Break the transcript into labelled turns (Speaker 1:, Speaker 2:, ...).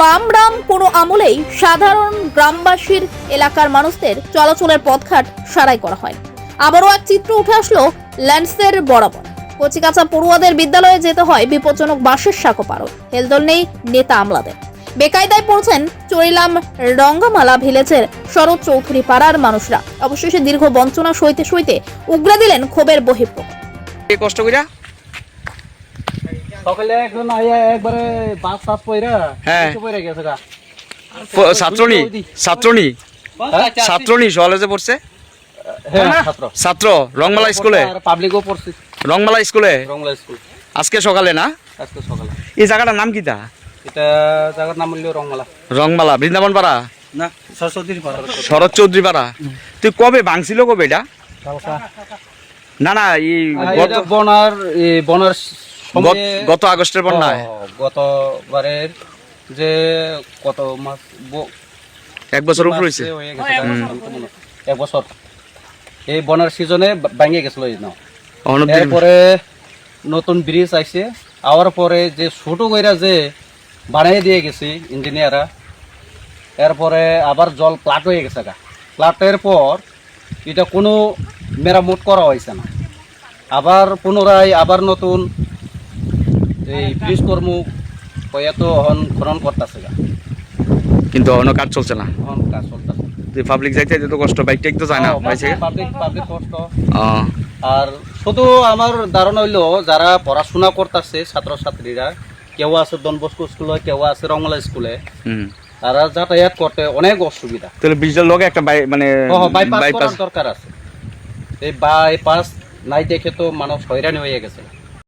Speaker 1: বামরাম কোনো আমলেই সাধারণ গ্রামবাসীর এলাকার মানুষদের চলাচলের পথঘাট সারাই করা হয়। আবারও এক চিত্র উঠে আসলো ল্যান্ডসের বরাবর। কচিকাচা পড়ুয়াদের বিদ্যালয়ে যেতে হয় বিপজ্জনক বাসের সাঁকো পারো হেলদোল নেই নেতা আমলাদের। বেকায়দায় পড়ছেন চরিলাম রঙ্গমালা ভিলেজের শরৎ চৌধুরী পাড়ার মানুষরা। অবশেষে দীর্ঘ বঞ্চনা সইতে সইতে উগরে দিলেন ক্ষোভের বহিঃপ্রকাশ।
Speaker 2: কষ্ট কইরা
Speaker 3: সকালে একজন আইয়া একবারে বাস সাত পয়রা
Speaker 2: হ্যাঁ।
Speaker 3: পয়রা গেছে গা।
Speaker 2: ছাত্রনী ছাত্রনী ছাত্রনী কলেজে পড়ছে?
Speaker 3: হ্যাঁ ছাত্র।
Speaker 2: ছাত্র রংমালা স্কুলে?
Speaker 3: পাবলিকও পড়ছে।
Speaker 2: রংমালা স্কুলে? আজকে সকালে না?
Speaker 3: আজকে সকালে।
Speaker 2: এই জায়গাটার নাম কিতা?
Speaker 3: এটা জায়গার নাম রংমালা।
Speaker 2: রংমালা বৃন্দাবন পাড়া
Speaker 3: না পাড়া
Speaker 2: শরৎ চৌধুরী পাড়া তুই কবে ভাঙছিল কবে এটা? না না এই
Speaker 3: বনার বনার
Speaker 2: গত- গত আগস্টের বন্যায়
Speaker 3: গতবারের যে কত মাস
Speaker 2: এক বছর উপর হয়েছে?
Speaker 3: হয়ে মনে। এক বছর। এই বনার সিজনে ভাঙে গেছিল এরপরে নতুন ব্রিজ আইছে। আওয়ার পরে যে ছোট কইরা যে বানাই দিয়ে গেছি ইঞ্জিনিয়াররা এরপরে আবার জল প্লাট হয়ে গেছে গা। প্লাটের পর এটা কোনো মেরামত করা হয়েছে না। আবার পুনরায় আবার নতুন এই ব্রিজ কর্ম কয়া তো হন খনন করতেছে
Speaker 2: কিন্তু অন্য কাজ চলছে না।
Speaker 3: হন কাজ চলতেছে।
Speaker 2: যে পাবলিক যাইতে যেতে কষ্ট বাইক টেক তো যায় না পাইছে
Speaker 3: পাবলিক পাবলিক কষ্ট। আর শুধু আমার ধারণা হইল যারা পড়াশোনা করতেছে ছাত্রছাত্রীরা কেউ আছে ডনবস্কো স্কুলে কেউ আছে রংলা স্কুলে তারা যাতায়াত করতে অনেক অসুবিধা।
Speaker 2: তাহলে ব্রিজের লগে একটা মানে
Speaker 3: বাইপাস দরকার আছে। এই বাইপাস নাই দেখে তো মানুষ হয়রানি হয়ে গেছে।